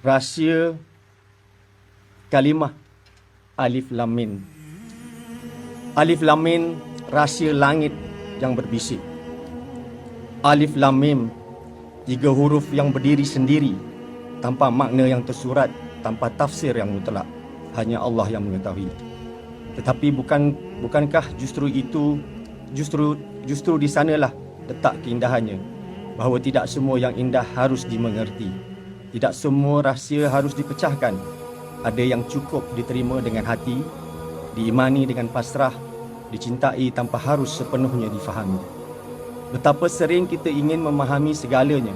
rahsia kalimah Alif Lam Mim. Alif Lam Mim rahsia langit yang berbisik. Alif Lam Mim tiga huruf yang berdiri sendiri tanpa makna yang tersurat, tanpa tafsir yang mutlak. Hanya Allah yang mengetahui. Tetapi bukan bukankah justru itu justru justru di sanalah letak keindahannya bahawa tidak semua yang indah harus dimengerti. Tidak semua rahsia harus dipecahkan. Ada yang cukup diterima dengan hati, diimani dengan pasrah, dicintai tanpa harus sepenuhnya difahami. Betapa sering kita ingin memahami segalanya,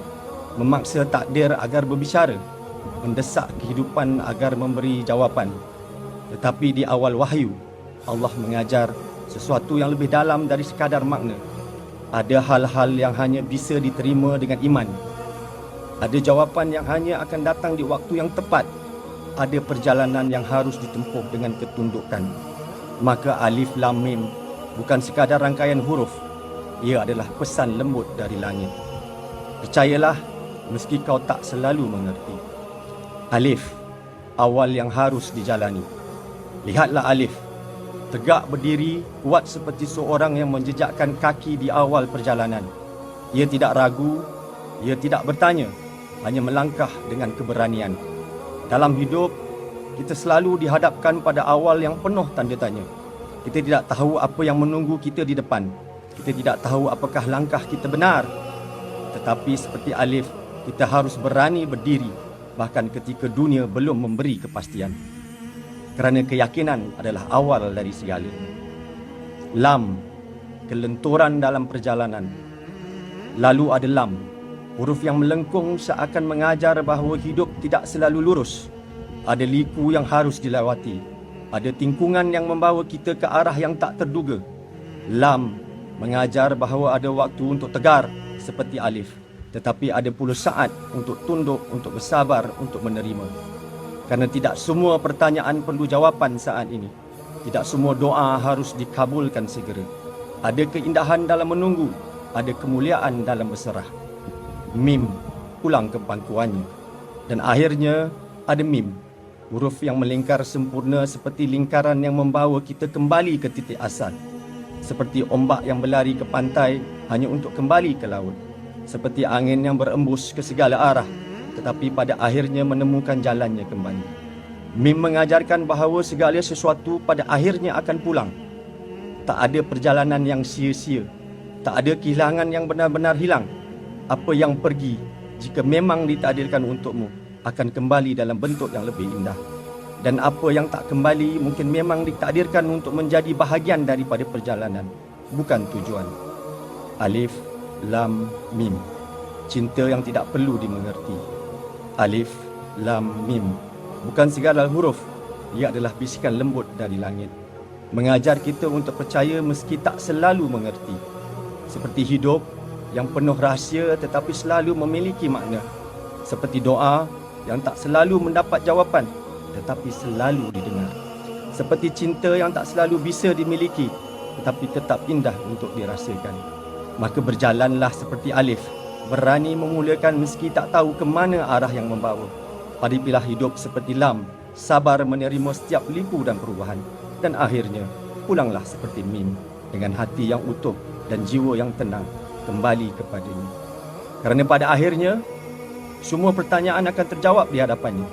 memaksa takdir agar berbicara, mendesak kehidupan agar memberi jawapan. Tetapi di awal wahyu, Allah mengajar sesuatu yang lebih dalam dari sekadar makna. Ada hal-hal yang hanya bisa diterima dengan iman. Ada jawapan yang hanya akan datang di waktu yang tepat. Ada perjalanan yang harus ditempuh dengan ketundukan. Maka alif lam mim bukan sekadar rangkaian huruf. Ia adalah pesan lembut dari langit. Percayalah meski kau tak selalu mengerti. Alif, awal yang harus dijalani. Lihatlah Alif, tegak berdiri, kuat seperti seorang yang menjejakkan kaki di awal perjalanan. Ia tidak ragu, ia tidak bertanya, hanya melangkah dengan keberanian. Dalam hidup, kita selalu dihadapkan pada awal yang penuh tanda tanya. Kita tidak tahu apa yang menunggu kita di depan. Kita tidak tahu apakah langkah kita benar. Tetapi seperti Alif, kita harus berani berdiri bahkan ketika dunia belum memberi kepastian. Kerana keyakinan adalah awal dari segala. Lam, kelenturan dalam perjalanan. Lalu ada lam, huruf yang melengkung seakan mengajar bahawa hidup tidak selalu lurus. Ada liku yang harus dilewati. Ada tingkungan yang membawa kita ke arah yang tak terduga. Lam mengajar bahawa ada waktu untuk tegar seperti alif. Tetapi ada pula saat untuk tunduk, untuk bersabar, untuk menerima. Kerana tidak semua pertanyaan perlu jawapan saat ini. Tidak semua doa harus dikabulkan segera. Ada keindahan dalam menunggu, ada kemuliaan dalam berserah. Mim pulang ke pangkuannya. Dan akhirnya ada mim, huruf yang melingkar sempurna seperti lingkaran yang membawa kita kembali ke titik asal. Seperti ombak yang berlari ke pantai hanya untuk kembali ke laut seperti angin yang berembus ke segala arah tetapi pada akhirnya menemukan jalannya kembali. Mim mengajarkan bahawa segala sesuatu pada akhirnya akan pulang. Tak ada perjalanan yang sia-sia. Tak ada kehilangan yang benar-benar hilang. Apa yang pergi jika memang ditakdirkan untukmu akan kembali dalam bentuk yang lebih indah. Dan apa yang tak kembali mungkin memang ditakdirkan untuk menjadi bahagian daripada perjalanan, bukan tujuan. Alif Lam Mim. Cinta yang tidak perlu dimengerti. Alif Lam Mim. Bukan segala huruf, ia adalah bisikan lembut dari langit. Mengajar kita untuk percaya meski tak selalu mengerti. Seperti hidup yang penuh rahsia tetapi selalu memiliki makna. Seperti doa yang tak selalu mendapat jawapan tetapi selalu didengar. Seperti cinta yang tak selalu bisa dimiliki tetapi tetap indah untuk dirasakan. Maka berjalanlah seperti Alif, berani memulakan meski tak tahu ke mana arah yang membawa. Hadipilah hidup seperti Lam, sabar menerima setiap liku dan perubahan. Dan akhirnya, pulanglah seperti Mim, dengan hati yang utuh dan jiwa yang tenang, kembali kepadanya. Kerana pada akhirnya, semua pertanyaan akan terjawab di hadapannya.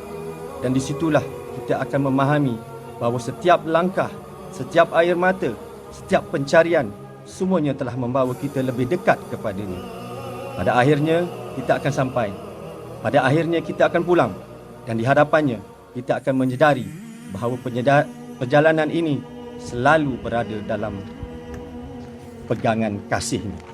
Dan disitulah kita akan memahami bahawa setiap langkah, setiap air mata, setiap pencarian semuanya telah membawa kita lebih dekat kepadanya. Pada akhirnya, kita akan sampai. Pada akhirnya, kita akan pulang. Dan di hadapannya, kita akan menyedari bahawa penyedar, perjalanan ini selalu berada dalam pegangan kasihnya.